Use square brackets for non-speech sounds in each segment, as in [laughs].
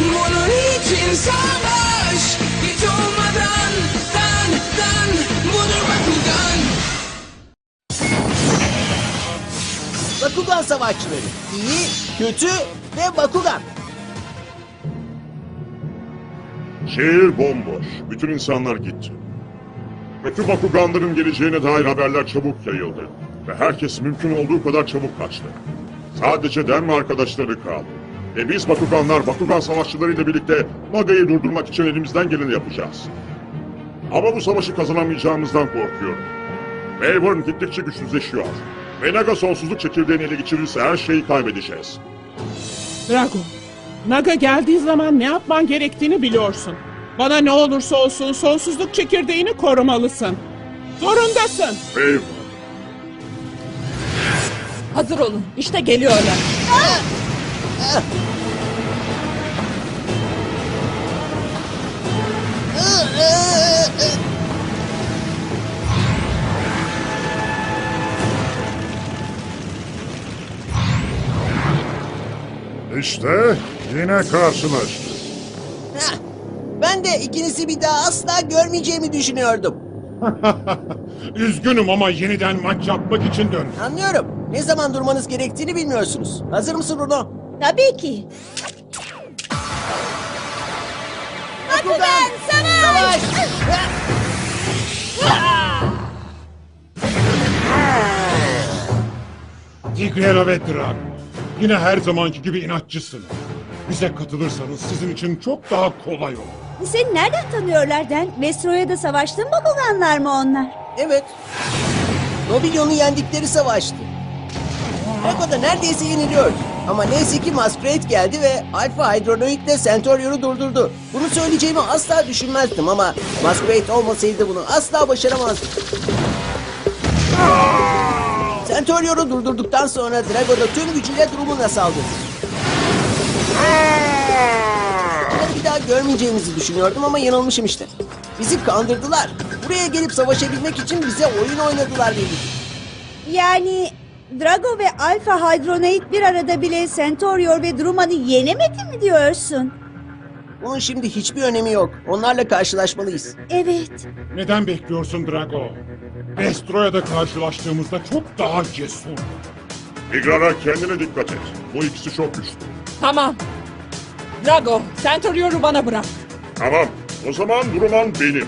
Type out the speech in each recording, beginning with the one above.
Bunun için savaş Hiç olmadan Dan dan Budur Bakugan Bakugan Savaşçıları. İyi, kötü ve Bakugan. Şehir bomboş. Bütün insanlar gitti. Kötü Bakuganların geleceğine dair haberler çabuk yayıldı. Ve herkes mümkün olduğu kadar çabuk kaçtı. Sadece Den ve arkadaşları kaldı. Ve biz Bakuganlar Bakugan savaşçılarıyla birlikte Naga'yı durdurmak için elimizden geleni yapacağız. Ama bu savaşı kazanamayacağımızdan korkuyorum. Mayborn gittikçe güçsüzleşiyor. Ve Naga sonsuzluk çekirdeğini ele geçirirse her şeyi kaybedeceğiz. Drago, Naga geldiği zaman ne yapman gerektiğini biliyorsun. Bana ne olursa olsun sonsuzluk çekirdeğini korumalısın. Zorundasın. Mayborn. Hazır olun. İşte geliyorlar. İşte yine karşılaştık. Heh, Ben de ikinizi bir daha asla görmeyeceğimi düşünüyordum. [laughs] Üzgünüm ama yeniden maç yapmak için döndüm. Anlıyorum. Ne zaman durmanız gerektiğini bilmiyorsunuz. Hazır mısın Bruno? Tabii ki. Bakugan Savaş! Heh! Tigrera ve Drago. Yine her zamanki gibi inatçısınız. Bize katılırsanız sizin için çok daha kolay olur. Seni nereden tanıyorlar Den? Vestro'ya da savaştın Bakuganlar mı onlar? Evet. Nobilyon'u yendikleri savaştı. Drago da neredeyse yeniliyordu. Ama neyse ki Masquerade geldi ve Alpha Hydronoid de Centaurion'u durdurdu. Bunu söyleyeceğimi asla düşünmezdim ama Masquerade olmasaydı bunu asla başaramazdım. Centaurion'u durdurduktan sonra Drago da tüm gücüyle durumuna saldırdı. Onları bir daha görmeyeceğimizi düşünüyordum ama yanılmışım işte. Bizi kandırdılar. Buraya gelip savaşabilmek için bize oyun oynadılar belli. Yani Drago ve Alpha Hydronoid bir arada bile Centaurior ve Druman'ı yenemedi mi diyorsun? Bunun şimdi hiçbir önemi yok. Onlarla karşılaşmalıyız. Evet. Neden bekliyorsun Drago? Destroya'da karşılaştığımızda çok daha cesur. Tigrera kendine dikkat et. Bu ikisi çok güçlü. Tamam. Drago, Centaurion'u bana bırak. Tamam. O zaman Duruman benim.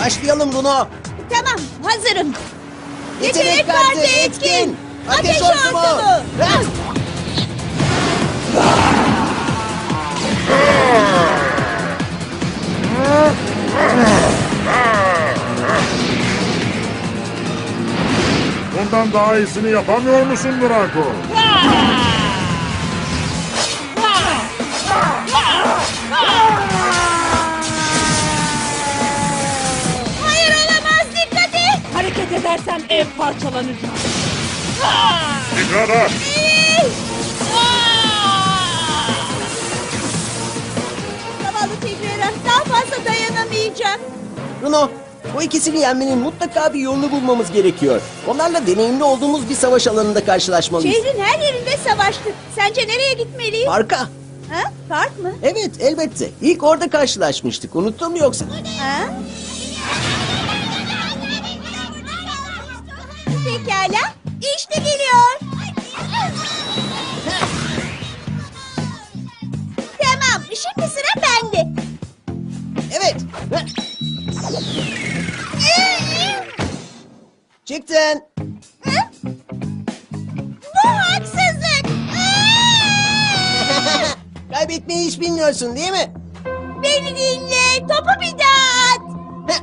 Başlayalım Bruno. Tamam hazırım. Yetenek kartı etkin. Ateş hortumu. Ha! Bundan daha iyisini yapamıyor musun Drago? Edersen ev parçalanacak. Tigrera! Zavallı Tigrera daha fazla dayanamayacak. Bruno, bu ikisini yenmenin mutlaka bir yolunu bulmamız gerekiyor. Onlarla deneyimli olduğumuz bir savaş alanında karşılaşmalıyız. Şehrin her yerinde savaştık. Sence nereye gitmeliyiz? Parka. Ha? Park mı? Evet, elbette. İlk orada karşılaşmıştık. Unuttun mu yoksa? Ha? Şimdi sıra bende. Evet. Çıktın. Bu haksızlık. [laughs] Kaybetmeyi hiç bilmiyorsun değil mi? Beni dinle. Topu bir daha at. Heh.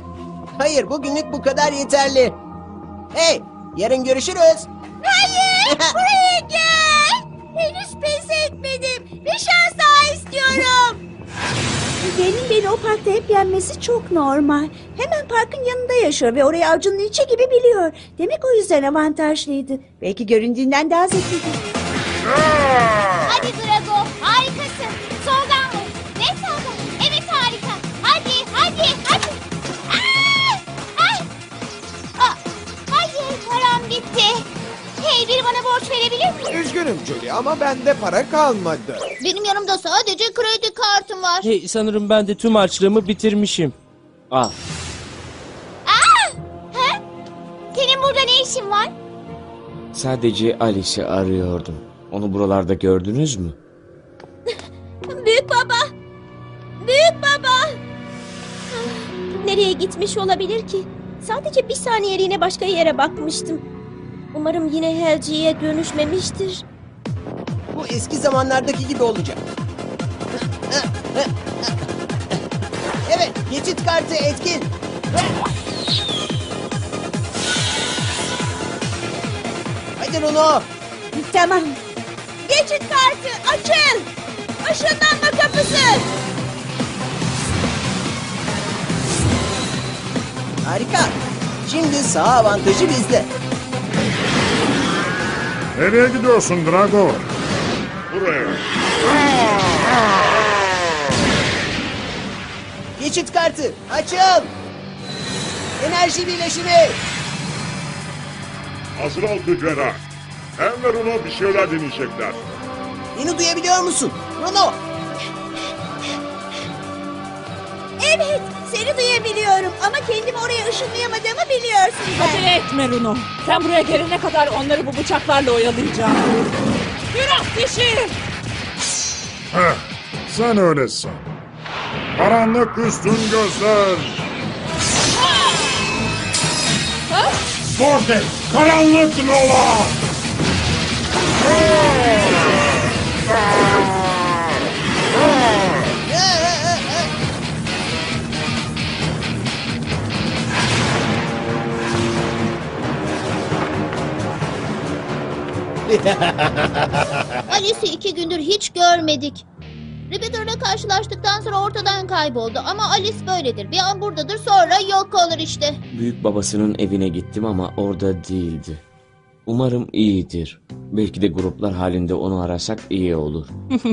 Hayır bugünlük bu kadar yeterli. Hey yarın görüşürüz. Hayır. [laughs] Buraya gel. Henüz pes etmedim. Bir şans daha istiyorum. Gelin beni o parkta hep yenmesi çok normal. Hemen parkın yanında yaşıyor ve orayı avucunun içi gibi biliyor. Demek o yüzden avantajlıydı. Belki göründüğünden daha zekidir. Hadi bana borç verebilir mi? Üzgünüm Julie ama bende para kalmadı. Benim yanımda sadece kredi kartım var. Hey sanırım ben de tüm harçlığımı bitirmişim. Al. Aa! Ha? Senin burada ne işin var? Sadece Alice'i arıyordum. Onu buralarda gördünüz mü? [laughs] Büyük baba. Büyük baba. Nereye gitmiş olabilir ki? Sadece bir saniyeliğine başka yere bakmıştım. Umarım yine Helci'ye dönüşmemiştir. Bu eski zamanlardaki gibi olacak. Evet geçit kartı etkin. Hadi Runo. Tamam. Geçit kartı açın. Işınlanma kapısı. Harika. Şimdi sağ avantajı bizde. Nereye gidiyorsun Drago? Buraya. Geçit kartı açıl. Enerji birleşimi. Hazır ol Tigre'na. Hem ve Runo bir şeyler deneyecekler. Beni duyabiliyor musun? Runo. Evet, seni duyabiliyorum ama kendimi oraya ışınlayamadığımı biliyorsun sen. Acele etme Runo. Sen buraya gelene kadar onları bu bıçaklarla oyalayacağım. Günah dişi! Heh, sen öylesin. Karanlık üstün gözler. Vortex, karanlık Lola. [laughs] Alice'i iki gündür hiç görmedik. Rebecca karşılaştıktan sonra ortadan kayboldu ama Alice böyledir. Bir an buradadır sonra yok olur işte. Büyük babasının evine gittim ama orada değildi. Umarım iyidir. Belki de gruplar halinde onu arasak iyi olur.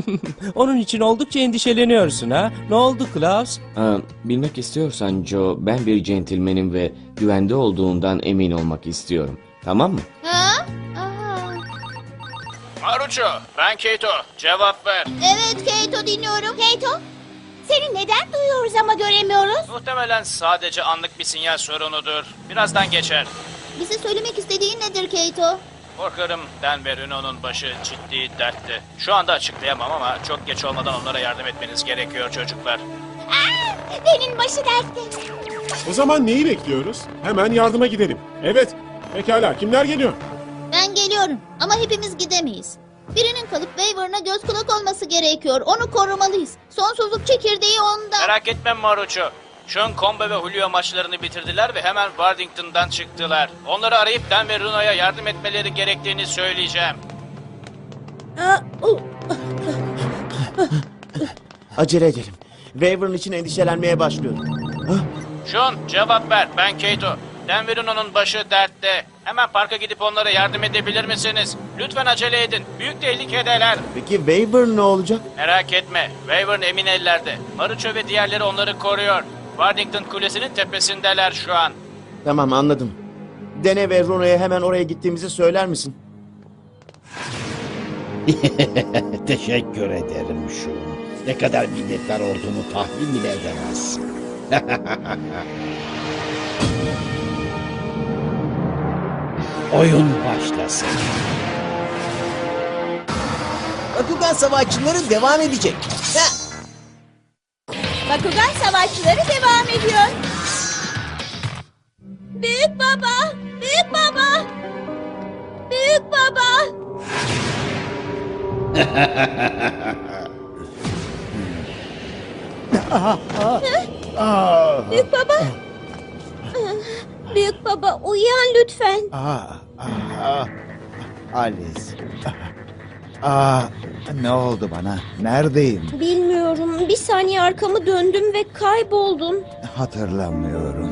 [laughs] Onun için oldukça endişeleniyorsun ha? Ne oldu Klaus? Aa, bilmek istiyorsan Joe, ben bir centilmenim ve güvende olduğundan emin olmak istiyorum. Tamam mı? Ha? Maruço, ben Keito. Cevap ver. Evet Keito dinliyorum. Keito? Seni neden duyuyoruz ama göremiyoruz? Muhtemelen sadece anlık bir sinyal sorunudur. Birazdan geçer. Bize söylemek istediğin nedir Keito? Korkarım Dan ve Reno'nun başı ciddi dertte. Şu anda açıklayamam ama çok geç olmadan onlara yardım etmeniz gerekiyor çocuklar. Aa, benim başı dertte. O zaman neyi bekliyoruz? Hemen yardıma gidelim. Evet. Pekala kimler geliyor? Ben geliyorum ama hepimiz gidemeyiz. Birinin kalıp Waver'ına göz kulak olması gerekiyor. Onu korumalıyız. Sonsuzluk çekirdeği onda. Merak etme Maruço. Sean Combe ve Julio maçlarını bitirdiler ve hemen Wardington'dan çıktılar. Onları arayıp Dan ve Reno'ya yardım etmeleri gerektiğini söyleyeceğim. Acele edelim. Waver'ın için endişelenmeye başlıyorum. Sean cevap ver. Ben Keito. Dan ve Reno'nun başı dertte. Hemen parka gidip onlara yardım edebilir misiniz? Lütfen acele edin. Büyük tehlikedeler. Peki Waver ne olacak? Merak etme. Wyvern emin ellerde. Maruço ve diğerleri onları koruyor. Wardington Kulesi'nin tepesindeler şu an. Tamam anladım. Dene ve Runo'ya hemen oraya gittiğimizi söyler misin? [laughs] Teşekkür ederim şu. Ne kadar minnettar olduğumu tahmin bile edemezsin. [laughs] Oyun başlasın. Bakugan savaşçıları devam edecek. Ha! Bakugan savaşçıları devam ediyor. Büyük baba! Büyük baba! Büyük baba! [laughs] Büyük baba! Büyük baba uyan lütfen. Ah, ah, ah. Alice. Ah, ne oldu bana? Neredeyim? Bilmiyorum. Bir saniye arkamı döndüm ve kayboldum. Hatırlamıyorum.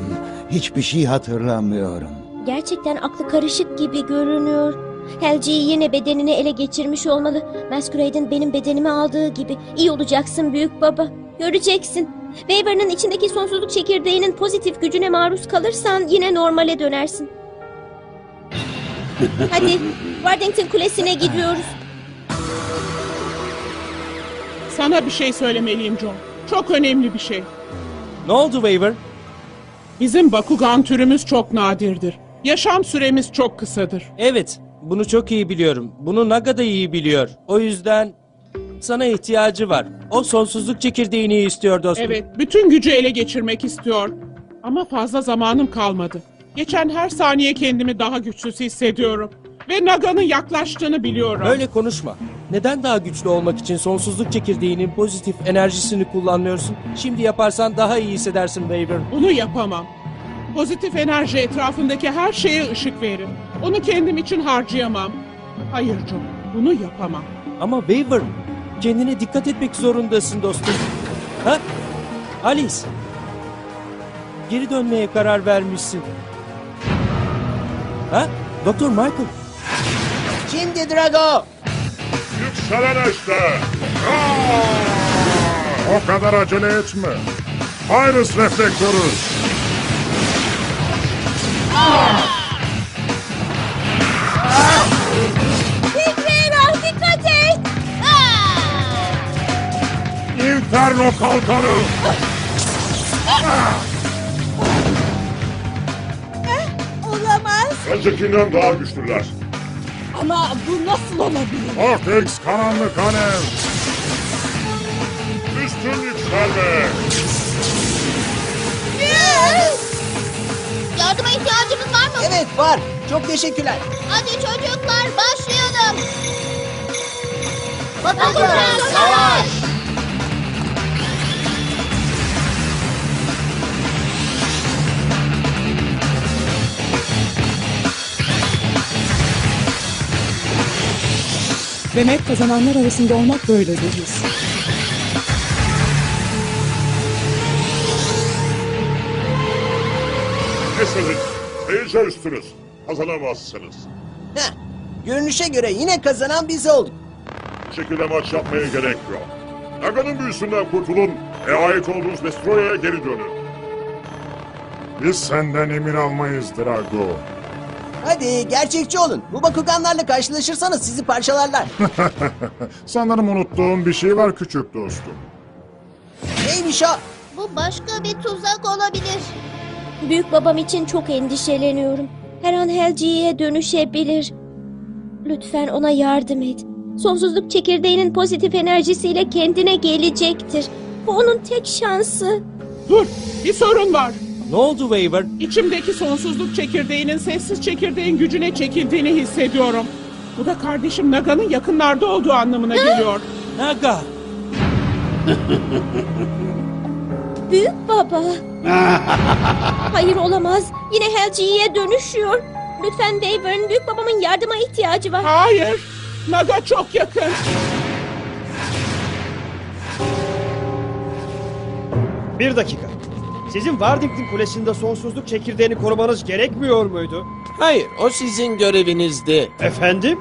Hiçbir şey hatırlamıyorum. Gerçekten aklı karışık gibi görünüyor. Helci yine bedenini ele geçirmiş olmalı. Masquerade'in benim bedenimi aldığı gibi. İyi olacaksın büyük baba. Göreceksin. Waver'ın içindeki sonsuzluk çekirdeğinin pozitif gücüne maruz kalırsan yine normale dönersin. Hadi Wardington Kulesi'ne gidiyoruz. Sana bir şey söylemeliyim John. Çok önemli bir şey. Ne oldu Waver? Bizim Bakugan türümüz çok nadirdir. Yaşam süremiz çok kısadır. Evet, bunu çok iyi biliyorum. Bunu Naga da iyi biliyor. O yüzden sana ihtiyacı var. O sonsuzluk çekirdeğini istiyor dostum. Evet, bütün gücü ele geçirmek istiyor. Ama fazla zamanım kalmadı. Geçen her saniye kendimi daha güçsüz hissediyorum. Ve Naga'nın yaklaştığını biliyorum. Böyle konuşma. Neden daha güçlü olmak için sonsuzluk çekirdeğinin pozitif enerjisini kullanmıyorsun? Şimdi yaparsan daha iyi hissedersin Waver. Bunu yapamam. Pozitif enerji etrafındaki her şeye ışık verir. Onu kendim için harcayamam. Hayır John, bunu yapamam. Ama Waver, kendine dikkat etmek zorundasın dostum. Ha? Alice. Geri dönmeye karar vermişsin. Ha? Doktor Michael. Şimdi Drago. Yükselen işte. Aa! O kadar acele etme. Iris reflektörü. Tigrera Inferno kalkanı. Olamaz. Öncekinden daha güçlüler. Ama bu nasıl olabilir? Vortex karanlık alev. Üstün yükselme. Yardıma ihtiyacımız var mı? Evet var. Çok teşekkürler. Hadi çocuklar başlayalım. Bakugan savaş. Demek kazananlar arasında olmak böyle deriz. Kesin. Seyirci üstünüz. Kazanamazsınız. Heh. Görünüşe göre yine kazanan biz olduk. Bu şekilde maç yapmaya gerek yok. Naga'nın büyüsünden kurtulun ve ait olduğunuz Destroyer'e geri dönün. Biz senden emir almayız Drago. Hadi gerçekçi olun. Bu Bakuganlarla karşılaşırsanız sizi parçalarlar. [laughs] Sanırım unuttuğum bir şey var küçük dostum. Neymiş o? Bu başka bir tuzak olabilir. Büyük babam için çok endişeleniyorum. Her an Helci'ye dönüşebilir. Lütfen ona yardım et. Sonsuzluk çekirdeğinin pozitif enerjisiyle kendine gelecektir. Bu onun tek şansı. Dur, bir sorun var. Ne oldu Waver? İçimdeki sonsuzluk çekirdeğinin sessiz çekirdeğin gücüne çekildiğini hissediyorum. Bu da kardeşim Naga'nın yakınlarda olduğu anlamına geliyor. Naga. [laughs] Büyük baba. [laughs] Hayır olamaz. Yine Helci'ye dönüşüyor. Lütfen Wavern, büyük babamın yardıma ihtiyacı var. Hayır, Naga çok yakın. Bir dakika. Sizin Wardington Kulesi'nde sonsuzluk çekirdeğini korumanız gerekmiyor muydu? Hayır, o sizin görevinizdi. Efendim?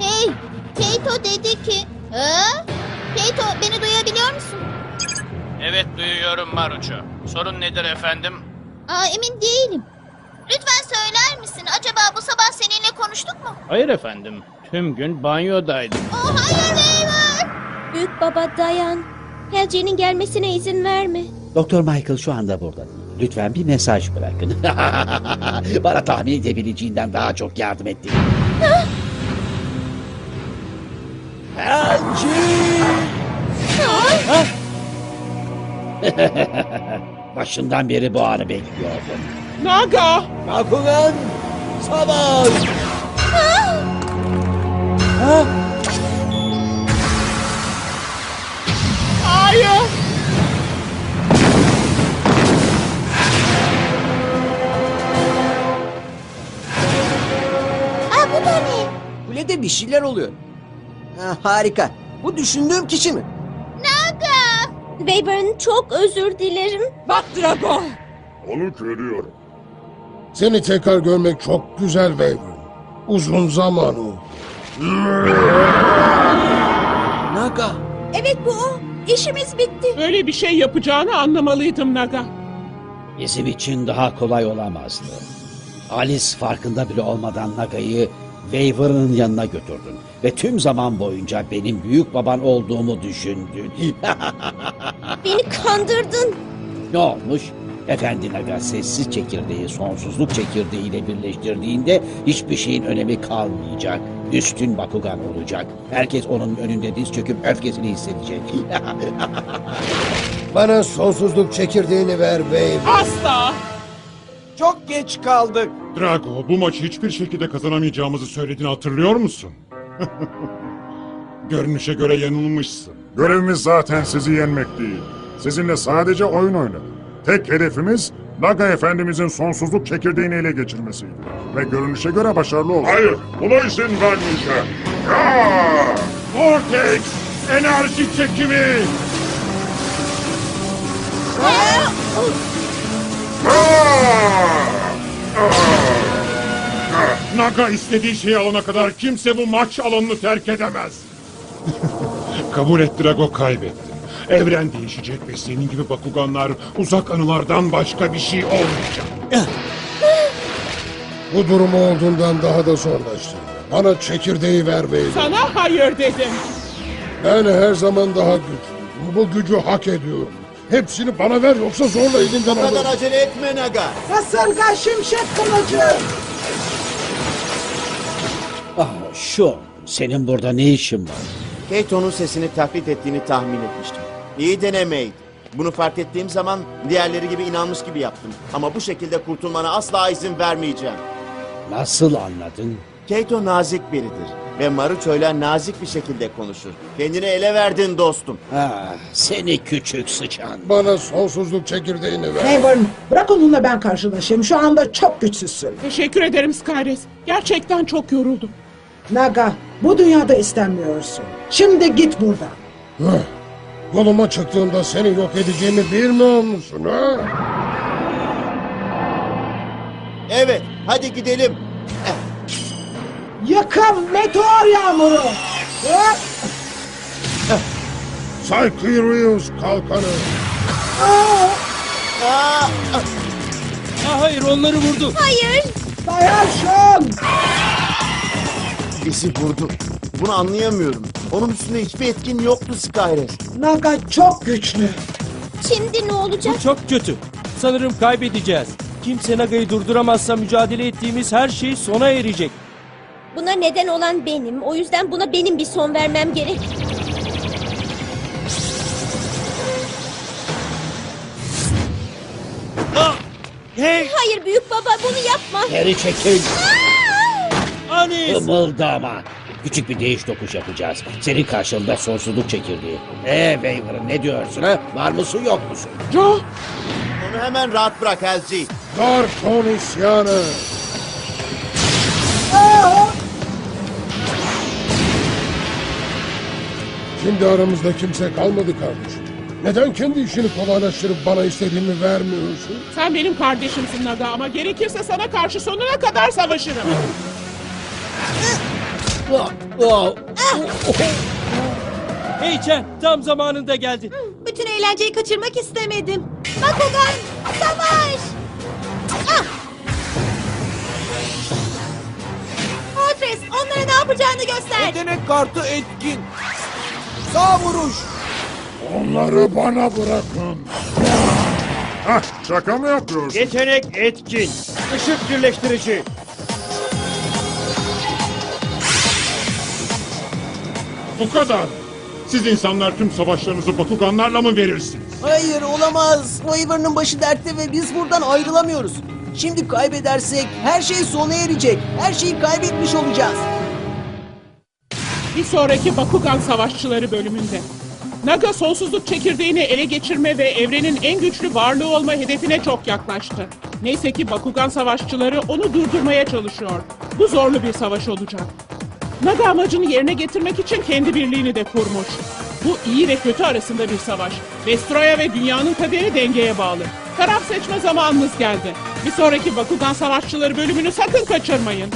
Hey, Keito dedi ki... Ha? Keito beni duyabiliyor musun? Evet duyuyorum Maruço. Sorun nedir efendim? Aa, emin değilim. Lütfen söyler misin? Acaba bu sabah seninle konuştuk mu? Hayır efendim. Tüm gün banyodaydım. Oh hayır Waver! Büyük baba dayan. Helci'nin gelmesine izin verme. Doktor Michael şu anda burada. Lütfen bir mesaj bırakın. [laughs] Bana tahmin edebileceğinden daha çok yardım etti. [laughs] Başından beri bu anı bekliyordum. Naga! Bakugan, savaş! Hayır! Ne? Kulede bir şeyler oluyor. Ha, harika. Bu düşündüğüm kişi mi? Naga! Wyvern çok özür dilerim. Bak Drago. Onu görüyorum. Seni tekrar görmek çok güzel Wyvern. Uzun zaman o. Naga. Evet bu o. İşimiz bitti. Böyle bir şey yapacağını anlamalıydım Naga. Bizim için daha kolay olamazdı. Alice farkında bile olmadan Naga'yı Waver'ın yanına götürdün. Ve tüm zaman boyunca benim büyük baban olduğumu düşündün. [laughs] Beni kandırdın. ne olmuş? Efendi Naga sessiz çekirdeği sonsuzluk çekirdeğiyle birleştirdiğinde hiçbir şeyin önemi kalmayacak. Üstün Bakugan olacak. Herkes onun önünde diz çöküp öfkesini hissedecek. [laughs] Bana sonsuzluk çekirdeğini ver Wyvern. Asla! Çok geç kaldık. Drago, bu maçı hiçbir şekilde kazanamayacağımızı söylediğini hatırlıyor musun? Görünüşe göre yanılmışsın. Görevimiz zaten sizi yenmek değil. Sizinle sadece oyun oynadık. Tek hedefimiz Naga Efendimizin sonsuzluk çekirdeğini ele geçirmesiydi. Ve görünüşe göre başarılı oldu. Hayır, buna izin vermeyeceğim. Vortex! Enerji çekimi! Naga istediği şeyi alana kadar kimse bu maç alanını terk edemez. [laughs] Kabul et Drago kaybetti. Evren değişecek ve senin gibi Bakuganlar uzak anılardan başka bir şey olmayacak. [laughs] Bu durumu olduğundan daha da zorlaştı. Bana çekirdeği ver Wyvern. Sana hayır dedim. Ben her zaman daha güçlüyüm. Bu gücü hak ediyorum. Hepsini bana ver yoksa zorla elinden Bu kadar alırım. acele etme Naga. Kasırga şimşek kılıcı. ah şu, senin burada ne işin var? Keito'nun sesini taklit ettiğini tahmin etmiştim. İyi denemeydi. Bunu fark ettiğim zaman diğerleri gibi inanmış gibi yaptım. Ama bu şekilde kurtulmana asla izin vermeyeceğim. Nasıl anladın? Keito nazik biridir ve Marucho'yla nazik bir şekilde konuşur. Kendini ele verdin dostum. Ah, seni küçük sıçan. Bana sonsuzluk çekirdeğini ver. Hayburn, bırak onunla ben karşılaşayım. Şu anda çok güçsüzsün. Teşekkür ederim Skyres. Gerçekten çok yoruldum. Naga, bu dünyada istenmiyorsun. Şimdi git buradan. Hıh. Yoluma çıktığında seni yok edeceğimi bilmiyor musun ha? Evet, hadi gidelim. Yakın meteor yağmuru. Hop! Psycherius kalkanı. Aa! Aa, Ah, hayır onları vurdu. Hayır. Dayan şun! bizi vurdu. Bunu anlayamıyorum. Onun üstünde hiçbir etkin yoktu Skyres. Naga çok güçlü. Şimdi ne olacak? Bu çok kötü. Sanırım kaybedeceğiz. Kimse Naga'yı durduramazsa mücadele ettiğimiz her şey sona erecek. Buna neden olan benim. O yüzden buna benim bir son vermem gerek. Hey! Hayır büyük baba bunu yapma. Geri çekil. Anis! Kımıldama. Küçük bir değiş tokuş yapacağız. Senin karşında sonsuzluk çekirdeği. Ee Waver'ın ne diyorsun ha? Var mısın yok musun? Joe! Onu hemen rahat bırak Elsie. Darkon isyanı. Şimdi aramızda kimse kalmadı kardeşim. Neden kendi işini kolaylaştırıp bana istediğimi vermiyorsun? Sen benim kardeşimsin Naga ama gerekirse sana karşı sonuna kadar savaşırım. Hey Chen, tam zamanında geldin. Bütün eğlenceyi kaçırmak istemedim. Bakugan savaş. Ah! Fortress onlara ne yapacağını göster. Yetenek kartı etkin. Sağ vuruş. Onları bana bırakın. Hah, şaka mı yapıyorsun? Yetenek etkin. Işık birleştirici. Bu kadar. Siz insanlar tüm savaşlarınızı Bakuganlarla mı verirsiniz? Hayır olamaz. Wyvern'ın başı dertte ve biz buradan ayrılamıyoruz. Şimdi kaybedersek her şey sona erecek. Her şeyi kaybetmiş olacağız. Bir sonraki Bakugan Savaşçıları bölümünde. Naga sonsuzluk çekirdeğini ele geçirme ve evrenin en güçlü varlığı olma hedefine çok yaklaştı. Neyse ki Bakugan Savaşçıları onu durdurmaya çalışıyor. Bu zorlu bir savaş olacak. Naga amacını yerine getirmek için kendi birliğini de kurmuş. Bu iyi ve kötü arasında bir savaş. Vestroya ve dünyanın kaderi dengeye bağlı. Taraf seçme zamanınız geldi. Bir sonraki Bakugan Savaşçıları bölümünü sakın kaçırmayın.